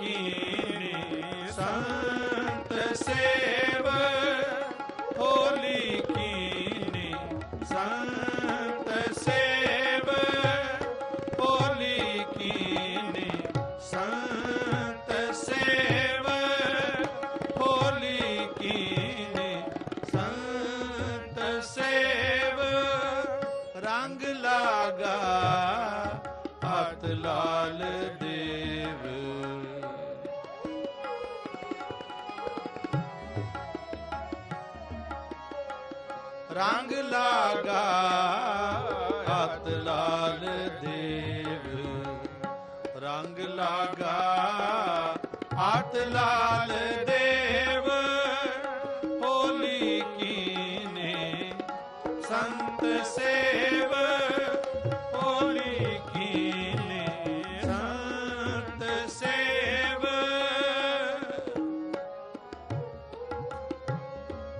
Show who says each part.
Speaker 1: ਕੀਨੀ ਸੰਤ ਸੇਵ ਹੋਲੀ ਕੀਨੀ ਸੰਤ ਸੇਵ ਹੋਲੀ ਕੀਨੀ ਸੰਤ ਸੇਵ ਹੋਲੀ ਕੀਨੀ ਸੰਤ ਸੇਵ ਰੰਗ ਲਾਗਾ ਹੱਥ ਲਾਲ ਦੇ ਰੰਗ ਲਾਗਾ ਹੱਥ ਲਾਲ ਦੇਵ। ਰੰਗ ਲਾਗਾ ਹੱਥ ਲਾਲ ਦੇਵ। ਹੋਲੀ ਕੀਨੇ ਸੰਤ ਸੇਵ।